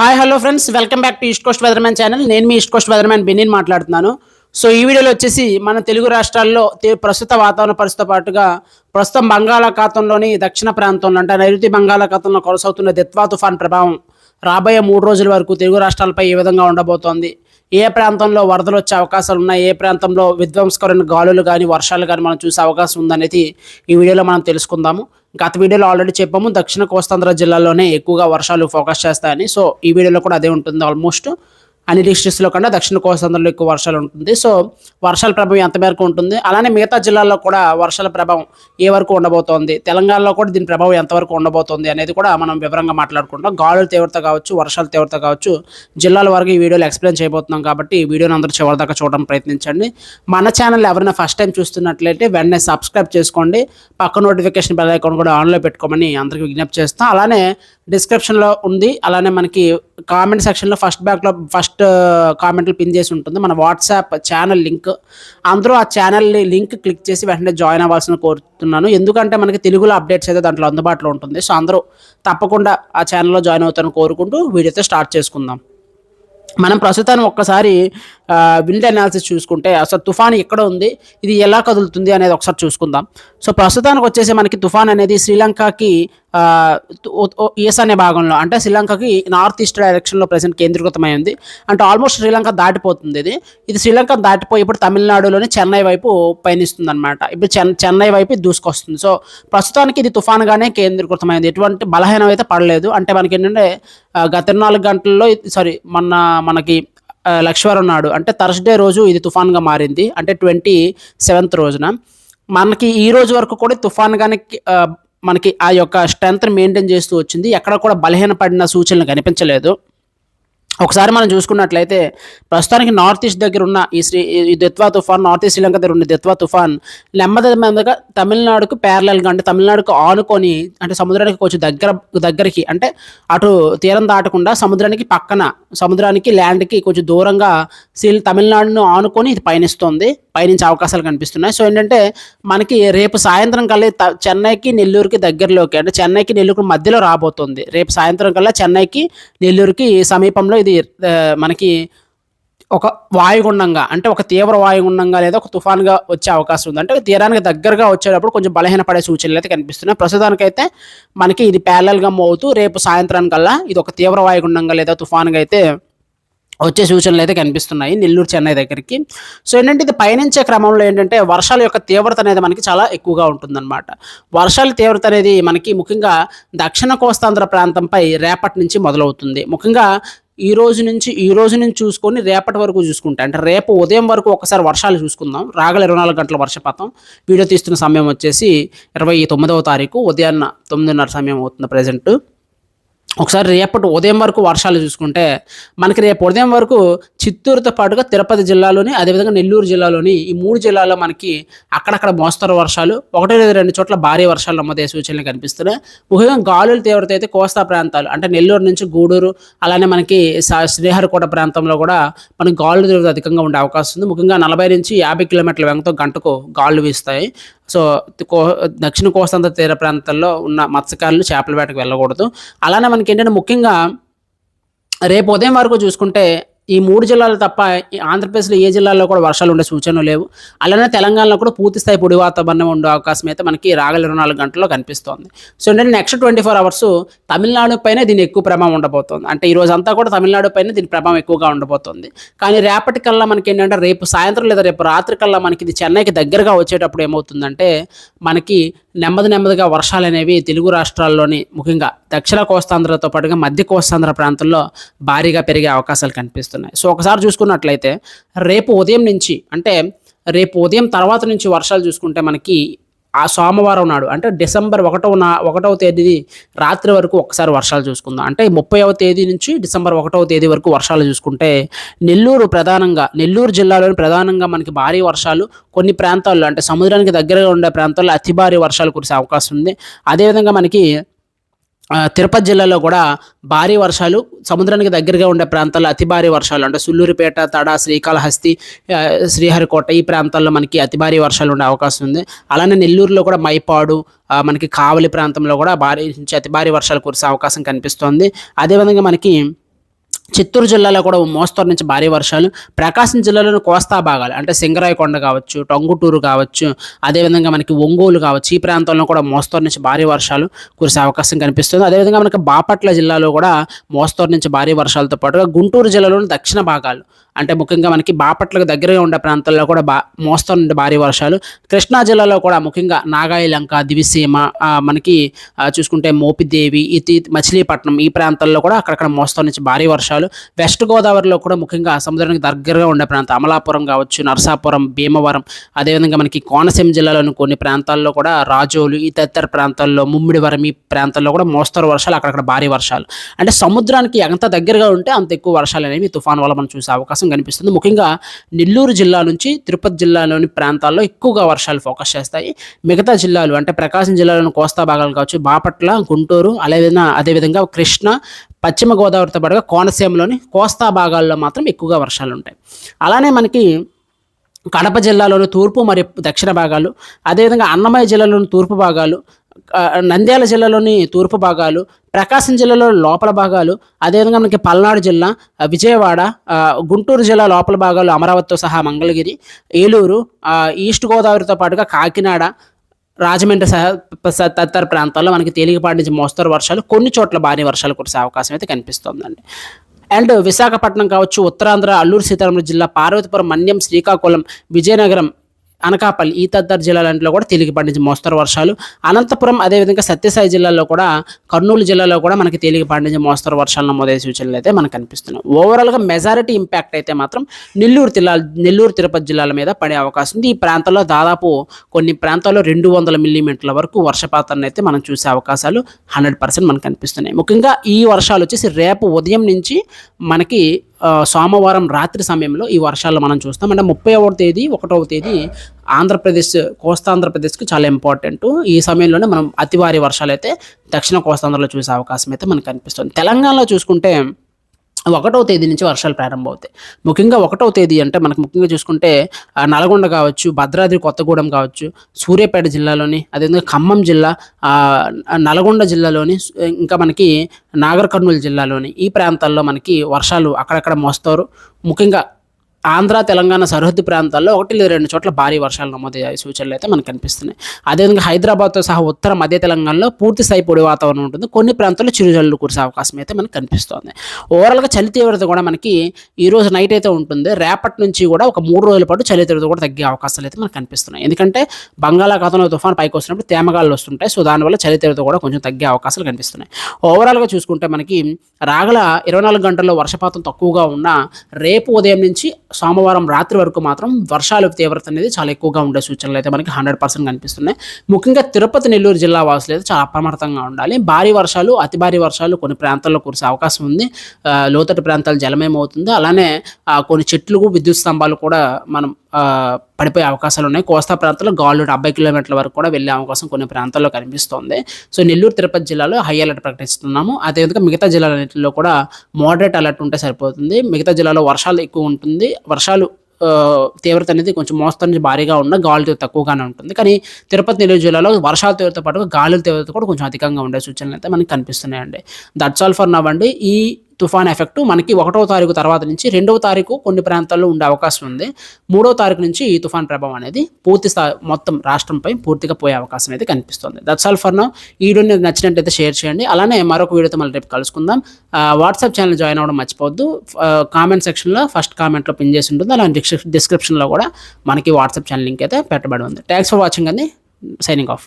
Hi hello friends. Welcome back to east coast weatherman channel. నేను మీ east Coast weatherman Benin మాట్లాడుతున్నాను. So ఈ వీడియోలో వచ్చేసి మన తెలుగు రాష్ట్రాల్లో ప్రస్తుత వాతావరణ పరిస్థితితో పాటుగా ప్రస్తుతం బంగాళాఖాతంలోని దక్షిణ ప్రాంతంలో అంటే నైరుతి బంగాళాఖాతంలో కొనసాగుతున్న దిత్వా తుఫాన్ ప్రభావం రాబోయే మూడు రోజుల వరకు తెలుగు రాష్ట్రాలపై ఏ విధంగా ఉండబోతోంది. ఏ ప్రాంతంలో వరదలు వచ్చే అవకాశాలు ఉన్నాయి ఏ ప్రాంతంలో విధ్వంసకరమైన గాలులు కానీ వర్షాలు కానీ మనం చూసే అవకాశం ఉందనేది ఈ వీడియోలో మనం తెలుసుకుందాము. గత వీడియోలో ఆల్రెడీ చెప్పాము దక్షిణ కోస్తాంధ్ర జిల్లాలోనే ఎక్కువగా వర్షాలు ఫోకస్ చేస్తాయని. సో ఈ వీడియోలో కూడా అదే ఉంటుంది ఆల్మోస్ట్ అన్ని డిస్ట్రిక్ట్స్లో కన్నా దక్షిణ కోస్తాంధ్రలో ఎక్కువ వర్షాలు ఉంటుంది. సో వర్షాల ప్రభావం ఎంత మేరకు ఉంటుంది? అలానే మిగతా జిల్లాల్లో కూడా వర్షాల ప్రభావం ఏ వరకు ఉండబోతోంది? తెలంగాణలో కూడా దీని ప్రభావం ఎంతవరకు ఉండబోతోంది అనేది కూడా మనం వివరంగా మాట్లాడుకుంటాం. గాలుల తీవ్రత కావచ్చు వర్షాల తీవ్రత కావచ్చు జిల్లాల వరకు ఈ వీడియోలో ఎక్స్ప్లెయిన్ చేయబోతున్నాం కాబట్టి ఈ వీడియోని అందరూ చివరిదాకా చూడడం ప్రయత్నించండి. మన ఛానల్ ఎవరైనా ఫస్ట్ టైం చూస్తున్నట్లయితే వెంటనే సబ్స్క్రైబ్ చేసుకోండి. పక్క నోటిఫికేషన్ బెల్ అకౌంట్ కూడా ఆన్లో పెట్టుకోమని అందరికీ విజ్ఞప్తి చేస్తాం. అలానే డిస్క్రిప్షన్లో ఉంది. అలానే మనకి కామెంట్ సెక్షన్లో ఫస్ట్ బ్యాక్లో ఫస్ట్ కామెంట్లు పిన్ చేసి ఉంటుంది. మన వాట్సాప్ ఛానల్ లింక్. అందరూ ఆ ఛానల్ లింక్ క్లిక్ చేసి వెంటనే జాయిన్ అవ్వాల్సిన కోరుతున్నాను. ఎందుకంటే మనకి తెలుగులో అప్డేట్స్ అయితే దాంట్లో అందుబాటులో ఉంటుంది. సో అందరూ తప్పకుండా ఆ ఛానల్లో జాయిన్ అవుతారని కోరుకుంటూ వీడియోతో స్టార్ట్ చేసుకుందాం. మనం ప్రస్తుతానికి ఒక్కసారి విండ్ అనాలిసిస్ చూసుకుంటే అసలు తుఫాన్ ఎక్కడ ఉంది? ఇది ఎలా కదులుతుంది అనేది ఒకసారి చూసుకుందాం. సో ప్రస్తుతానికి వచ్చేసి మనకి తుఫాన్ అనేది శ్రీలంకకి ఈశాన్య భాగంలో అంటే శ్రీలంకకి నార్త్ ఈస్ట్ డైరెక్షన్లో ప్రజెంట్ కేంద్రీకృతమై ఉంది. అంటే ఆల్మోస్ట్ శ్రీలంక దాటిపోతుంది ఇది. ఇది శ్రీలంక దాటిపోయి ఇప్పుడు తమిళనాడులోని చెన్నై వైపు పయనిస్తుంది అనమాట ఇప్పుడు చెన్ చెన్నై వైపు ఇది దూసుకొస్తుంది. సో ప్రస్తుతానికి ఇది తుఫాన్గానే కేంద్రీకృతమైంది ఎటువంటి బలహీనం అయితే పడలేదు. అంటే మనకి ఏంటంటే గత నాలుగు గంటల్లో సారీ మొన్న మనకి ఆ, నాడు అంటే థర్స్డే రోజు ఇది తుఫాన్గా మారింది. అంటే ట్వంటీ సెవెంత్ రోజున. మనకి ఈ రోజు వరకు కూడా తుఫాన్ కానీ మనకి ఆ యొక్క స్ట్రెంత్ మెయింటైన్ చేస్తూ వచ్చింది. ఎక్కడ కూడా బలహీనపడిన సూచనలు కనిపించలేదు. ఒకసారి మనం చూసుకున్నట్లయితే ప్రస్తుతానికి నార్త్ ఈస్ట్ దగ్గర ఉన్న ఈ శ్రీ ఈ దిత్వా తుఫాన్ నార్త్ ఈస్ట్ శ్రీలంక దగ్గర ఉన్న దిత్వా తుఫాన్ నెమ్మది నెమ్మదిగా తమిళనాడుకు ప్యారలల్గా అంటే తమిళనాడుకు ఆనుకొని అంటే సముద్రానికి కొంచెం దగ్గర దగ్గరికి అంటే అటు తీరం దాటకుండా సముద్రానికి పక్కన సముద్రానికి ల్యాండ్కి కొంచెం దూరంగా శ్రీ తమిళనాడును ఆనుకొని ఇది పయనిస్తుంది. పయనించే అవకాశాలు కనిపిస్తున్నాయి. సో ఏంటంటే మనకి రేపు సాయంత్రం కల్లా చెన్నైకి నెల్లూరుకి దగ్గరలోకి అంటే చెన్నైకి నెల్లూరుకి మధ్యలో రాబోతుంది. రేపు సాయంత్రం కల్లా చెన్నైకి నెల్లూరుకి సమీపంలో ఇది మనకి ఒక వాయుగుండంగా అంటే ఒక తీవ్ర వాయుగుండంగా లేదా ఒక తుఫాన్గా వచ్చే అవకాశం ఉంది. అంటే తీరానికి దగ్గరగా వచ్చేటప్పుడు కొంచెం బలహీనపడే సూచనలు అయితే కనిపిస్తున్నాయి. ప్రస్తుతానికైతే మనకి ఇది ప్యారలల్గా అవుతూ రేపు సాయంత్రానికల్లా ఇది ఒక తీవ్ర వాయుగుండంగా లేదా తుఫాన్గా అయితే వచ్చే సూచనలు అయితే కనిపిస్తున్నాయి నెల్లూరు చెన్నై దగ్గరికి. సో ఏంటంటే ఇది పయనించే క్రమంలో ఏంటంటే వర్షాల యొక్క తీవ్రత అనేది మనకి చాలా ఎక్కువగా ఉంటుందన్నమాట. వర్షాల తీవ్రత అనేది మనకి ముఖ్యంగా దక్షిణ కోస్తాంధ్ర ప్రాంతంపై రేపటి నుంచి మొదలవుతుంది. ముఖ్యంగా ఈ రోజు నుంచి ఈ రోజు నుంచి చూసుకొని రేపటి వరకు చూసుకుంటే అంటే రేపు ఉదయం వరకు ఒకసారి వర్షాలు చూసుకుందాం. రాగల ఇరవై నాలుగు గంటల వర్షపాతం. వీడియో తీస్తున్న సమయం వచ్చేసి ఇరవై తొమ్మిదవ తారీఖు ఉదయాన్న తొమ్మిదిన్నర సమయం అవుతుంది ప్రజెంట్ ఒకసారి రేపటి ఉదయం వరకు వర్షాలు చూసుకుంటే మనకి రేపు ఉదయం వరకు చిత్తూరుతో పాటుగా తిరుపతి జిల్లాలోని అదేవిధంగా నెల్లూరు జిల్లాలోని ఈ మూడు జిల్లాల్లో మనకి అక్కడక్కడ మోస్తరు వర్షాలు ఒకటి లేదా రెండు చోట్ల భారీ వర్షాలు నమ్మదే సూచనలు కనిపిస్తున్నాయి. ముఖ్యంగా గాలుల తీవ్రత అయితే కోస్తా ప్రాంతాలు అంటే నెల్లూరు నుంచి గూడూరు అలానే మనకి శ్రీహరికోట ప్రాంతంలో కూడా మనకి గాలుల తీవ్రత అధికంగా ఉండే అవకాశం ఉంది. ముఖ్యంగా నలభై నుంచి యాభై కిలోమీటర్ల వేగంతో గంటకు గాలులు వీస్తాయి. సో కో దక్షిణ కోస్తాంత తీర ప్రాంతాల్లో ఉన్న మత్స్యకారులు చేపల వేటకు వెళ్ళకూడదు. అలానే మనకి ఏంటంటే ముఖ్యంగా రేపు ఉదయం వరకు చూసుకుంటే ఈ మూడు జిల్లాలు తప్ప ఈ ఆంధ్రప్రదేశ్లో ఏ జిల్లాల్లో కూడా వర్షాలు ఉండే సూచనలు లేవు. అలానే తెలంగాణలో కూడా పూర్తిస్థాయి పొడి వాతావరణం ఉండే అవకాశం అయితే మనకి రాగల ఇరవై నాలుగు గంటల్లో కనిపిస్తోంది. సో ఏంటంటే next twenty four hours Tamil Nadu పైన దీని ఎక్కువ ప్రభావం ఉండబోతోంది. అంటే ఈ రోజు అంతా కూడా తమిళనాడు పైన దీని ప్రభావం ఎక్కువగా ఉండబోతోంది. కానీ రేపటి కల్లా మనకి ఏంటంటే రేపు సాయంత్రం లేదా రేపు రాత్రి కల్లా మనకి ఇది చెన్నైకి దగ్గరగా వచ్చేటప్పుడు ఏమవుతుందంటే మనకి నెమ్మది నెమ్మదిగా వర్షాలు అనేవి తెలుగు రాష్ట్రాల్లోని ముఖ్యంగా దక్షిణ కోస్తాంధ్రతో పాటుగా మధ్య కోస్తాంధ్ర ప్రాంతంలో భారీగా పెరిగే అవకాశాలు కనిపిస్తున్నాయి. సో ఒకసారి చూసుకున్నట్లయితే రేపు ఉదయం నుంచి అంటే రేపు ఉదయం తర్వాత నుంచి వర్షాలు చూసుకుంటే మనకి ఆ సోమవారం నాడు అంటే డిసెంబర్ ఒకటవ నా ఒకటవ తేదీ రాత్రి వరకు ఒకసారి వర్షాలు చూసుకుందాం. అంటే ముప్పైవ తేదీ నుంచి డిసెంబర్ ఒకటవ తేదీ వరకు వర్షాలు చూసుకుంటే నెల్లూరు ప్రధానంగా నెల్లూరు జిల్లాలోని ప్రధానంగా మనకి భారీ వర్షాలు కొన్ని ప్రాంతాల్లో అంటే సముద్రానికి దగ్గరగా ఉండే ప్రాంతాల్లో అతి భారీ వర్షాలు కురిసే అవకాశం ఉంది. అదేవిధంగా మనకి తిరుపతి జిల్లాలో కూడా భారీ వర్షాలు సముద్రానికి దగ్గరగా ఉండే ప్రాంతాల్లో అతి భారీ వర్షాలు. అంటే సుల్లూరిపేట తడ శ్రీకాళహస్తి శ్రీహరికోట ఈ ప్రాంతాల్లో మనకి అతి భారీ వర్షాలు ఉండే అవకాశం ఉంది. అలానే నెల్లూరులో కూడా మైపాడు మనకి కావలి ప్రాంతంలో కూడా భారీ నుంచి అతి భారీ వర్షాలు కురిసే అవకాశం కనిపిస్తోంది. అదేవిధంగా మనకి చిత్తూరు జిల్లాలో కూడా మోస్తరు నుంచి భారీ వర్షాలు. ప్రకాశం జిల్లాలోని కోస్తా భాగాలు అంటే సింగరాయకొండ కావచ్చు టొంగుటూరు కావచ్చు అదేవిధంగా మనకి ఒంగోలు కావచ్చు ఈ ప్రాంతంలో కూడా మోస్తరు నుంచి భారీ వర్షాలు కురిసే అవకాశం కనిపిస్తుంది. అదేవిధంగా మనకి బాపట్ల జిల్లాలో కూడా మోస్తరు నుంచి భారీ వర్షాలతో పాటుగా గుంటూరు జిల్లాలోని దక్షిణ భాగాలు అంటే ముఖ్యంగా మనకి బాపట్లకు దగ్గరగా ఉండే ప్రాంతాల్లో కూడా బా మోస్తరు నుండి భారీ వర్షాలు. కృష్ణా జిల్లాలో కూడా ముఖ్యంగా నాగాయలంక దివిసీమ మనకి చూసుకుంటే మోపిదేవి ఇతి మచిలీపట్నం ఈ ప్రాంతాల్లో కూడా అక్కడక్కడ మోస్తరు నుంచి భారీ వర్షాలు వెస్ట్ గోదావరిలో కూడా ముఖ్యంగా సముద్రానికి దగ్గరగా ఉండే ప్రాంతం అమలాపురం కావచ్చు నరసాపురం భీమవరం అదేవిధంగా మనకి కోనసీమ జిల్లాలోని కొన్ని ప్రాంతాల్లో కూడా రాజోలు ఈ తదితర ప్రాంతాల్లో ముమ్మిడివరం ఈ ప్రాంతాల్లో కూడా మోస్తరు వర్షాలు అక్కడక్కడ భారీ వర్షాలు. అంటే సముద్రానికి ఎంత దగ్గరగా ఉంటే అంత ఎక్కువ వర్షాలు అనేవి తుఫాన్ వల్ల మనం చూసే అవకాశం కనిపిస్తుంది. ముఖ్యంగా నెల్లూరు జిల్లా నుంచి తిరుపతి జిల్లాలోని ప్రాంతాల్లో ఎక్కువగా వర్షాలు ఫోకస్ చేస్తాయి. మిగతా జిల్లాలు అంటే ప్రకాశం జిల్లాలోని కోస్తా భాగాలు కావచ్చు బాపట్ల గుంటూరు అదేవిధంగా అదేవిధంగా కృష్ణ పశ్చిమ గోదావరితో పాటుగా కోనసీమ కోనసీమలోని కోస్తా భాగాల్లో మాత్రం ఎక్కువగా వర్షాలు ఉంటాయి అలానే మనకి కడప జిల్లాలోని తూర్పు మరియు దక్షిణ భాగాలు అదేవిధంగా అన్నమయ్య జిల్లాలోని తూర్పు భాగాలు నంద్యాల జిల్లాలోని తూర్పు భాగాలు ప్రకాశం జిల్లాలో లోపల భాగాలు అదేవిధంగా మనకి పల్నాడు జిల్లా విజయవాడ గుంటూరు జిల్లా లోపల భాగాలు అమరావతితో సహా మంగళగిరి ఏలూరు ఈస్ట్ గోదావరితో పాటుగా కాకినాడ రాజమండ్రి సహా తదితర ప్రాంతాల్లో మనకి తేలికపాటి నుంచి మోస్తరు వర్షాలు కొన్ని చోట్ల భారీ వర్షాలు కురిసే అవకాశం అయితే కనిపిస్తోందండి. అండ్ విశాఖపట్నం కావచ్చు ఉత్తరాంధ్ర అల్లూరు సీతారామరాజు జిల్లా పార్వతీపురం మన్యం శ్రీకాకుళం విజయనగరం అనకాపల్లి ఈ తదితర జిల్లాలలో కూడా తేలిక పండించి మోస్తరు వర్షాలు. అనంతపురం అదేవిధంగా సత్యసాయి జిల్లాలో కూడా కర్నూలు జిల్లాలో కూడా మనకి తేలిక పండించి మోస్తరు వర్షాలు నమోదయ్యే సూచనలు అయితే మనకు కనిపిస్తున్నాయి. ఓవరాల్గా మెజారిటీ ఇంపాక్ట్ అయితే మాత్రం నెల్లూరు జిల్లా నెల్లూరు తిరుపతి జిల్లాల మీద పడే అవకాశం ఉంది. ఈ ప్రాంతాల్లో దాదాపు కొన్ని ప్రాంతాల్లో రెండు వందల మిల్లీమీటర్ల వరకు వర్షపాతాన్ని అయితే మనం చూసే అవకాశాలు హండ్రెడ్ పర్సెంట్ మనకు కనిపిస్తున్నాయి. ముఖ్యంగా ఈ వర్షాలు వచ్చేసి రేపు ఉదయం నుంచి మనకి సోమవారం రాత్రి సమయంలో ఈ వర్షాలు మనం చూస్తాం. అంటే ముప్పై తేదీ ఒకటవ తేదీ ఆంధ్రప్రదేశ్ కోస్తాంధ్రప్రదేశ్కి చాలా ఇంపార్టెంట్ ఈ సమయంలోనే మనం అతి భారీ వర్షాలు అయితే దక్షిణ కోస్తాంధ్రలో చూసే అవకాశం అయితే మనకు కనిపిస్తుంది. తెలంగాణలో చూసుకుంటే ఒకటవ తేదీ నుంచి వర్షాలు ప్రారంభమవుతాయి. ముఖ్యంగా ఒకటవ తేదీ అంటే మనకు ముఖ్యంగా చూసుకుంటే నల్గొండ కావచ్చు భద్రాద్రి కొత్తగూడెం కావచ్చు సూర్యాపేట జిల్లాలోని అదేవిధంగా ఖమ్మం జిల్లా నల్గొండ జిల్లాలోని ఇంకా మనకి నాగర్ కర్నూలు జిల్లాలోని ఈ ప్రాంతాల్లో మనకి వర్షాలు అక్కడక్కడ మోస్తారు. ముఖ్యంగా ఆంధ్ర తెలంగాణ సరిహద్దు ప్రాంతాల్లో ఒకటి లేదా రెండు చోట్ల భారీ వర్షాలు నమోదయ్యే సూచనలు అయితే మనకు కనిపిస్తున్నాయి. అదేవిధంగా హైదరాబాద్తో సహా ఉత్తర మధ్య తెలంగాణలో పూర్తి స్థాయి పొడి వాతావరణం ఉంటుంది. కొన్ని ప్రాంతాల్లో చిరుజల్లు కురిసే అవకాశం అయితే మనకు కనిపిస్తుంది. ఓవరాల్గా చలి తీవ్రత కూడా మనకి ఈ రోజు నైట్ అయితే ఉంటుంది. రేపటి నుంచి కూడా ఒక మూడు రోజుల పాటు చలి తీవ్రత కూడా తగ్గే అవకాశాలు అయితే మనకు కనిపిస్తున్నాయి. ఎందుకంటే బంగాళాఖాతంలో తుఫాన్ పైకి వస్తున్నప్పుడు తేమగాలు వస్తుంటాయి. సో దానివల్ల చలి తీవ్రత కూడా కొంచెం తగ్గే అవకాశాలు కనిపిస్తున్నాయి. ఓవరాల్గా చూసుకుంటే మనకి రాగల ఇరవై నాలుగు గంటల్లో వర్షపాతం తక్కువగా ఉన్న రేపు ఉదయం నుంచి సోమవారం రాత్రి వరకు మాత్రం వర్షాలు తీవ్రత అనేది చాలా ఎక్కువగా ఉండే సూచనలు అయితే మనకి హండ్రెడ్ పర్సెంట్ కనిపిస్తున్నాయి. ముఖ్యంగా తిరుపతి నెల్లూరు జిల్లా వాసులు అయితే చాలా అప్రమత్తంగా ఉండాలి. భారీ వర్షాలు అతి భారీ వర్షాలు కొన్ని ప్రాంతాల్లో కురిసే అవకాశం ఉంది. లోతటి లోతట్టు ప్రాంతాలు జలమయమవుతుంది. అలానే కొన్ని చెట్లు విద్యుత్ స్తంభాలు కూడా మనం పడిపోయే అవకాశాలు ఉన్నాయి. కోస్తా ప్రాంతంలో గాలు డెబ్బై కిలోమీటర్ల వరకు కూడా వెళ్ళే అవకాశం కొన్ని ప్రాంతాల్లో కనిపిస్తోంది. సో నెల్లూరు తిరుపతి జిల్లాలో హై అలర్ట్ ప్రకటిస్తున్నాము. అదేవిధంగా మిగతా జిల్లాలన్నింటిలో కూడా మోడరేట్ అలర్ట్ ఉంటే సరిపోతుంది. మిగతా జిల్లాలో వర్షాలు ఎక్కువ ఉంటుంది. వర్షాలు తీవ్రత అనేది కొంచెం మోస్తరు నుంచి భారీగా ఉన్న గాలి తీవ్రత తక్కువగానే ఉంటుంది. కానీ తిరుపతి నెల్లూరు జిల్లాలో వర్షాల తీవ్రత పాటుగా గాలుల తీవ్రత కూడా కొంచెం అధికంగా ఉండే సూచనలు అయితే మనకి కనిపిస్తున్నాయండి. దట్స్ ఆల్ ఫర్ నవ్ అండి. ఈ తుఫాన్ ఎఫెక్ట్ మనకి ఒకటవ తారీఖు తర్వాత నుంచి రెండవ తారీఖు కొన్ని ప్రాంతాల్లో ఉండే అవకాశం ఉంది. మూడవ తారీఖు నుంచి ఈ తుఫాన్ ప్రభావం అనేది పూర్తి స్థాయి మొత్తం రాష్ట్రంపై పూర్తిగా పోయే అవకాశం అయితే కనిపిస్తుంది. దట్స్ ఆల్ ఫర్ నౌ ఈ వీడియో నచ్చినట్టయితే షేర్ చేయండి. అలానే మరొక వీడియోతో మళ్ళీ రేపు కలుసుకుందాం. వాట్సాప్ ఛానల్ జాయిన్ అవ్వడం మర్చిపోవద్దు. కామెంట్ సెక్షన్లో ఫస్ట్ కామెంట్లో పిన్ చేసి ఉంటుంది. అలానే డిస్క్రిప్ డిస్క్రిప్షన్లో కూడా మనకి వాట్సాప్ ఛానల్ లింక్ అయితే పెట్టబడి ఉంది. థ్యాంక్స్ ఫర్ వాచింగ్ అండి. Signing off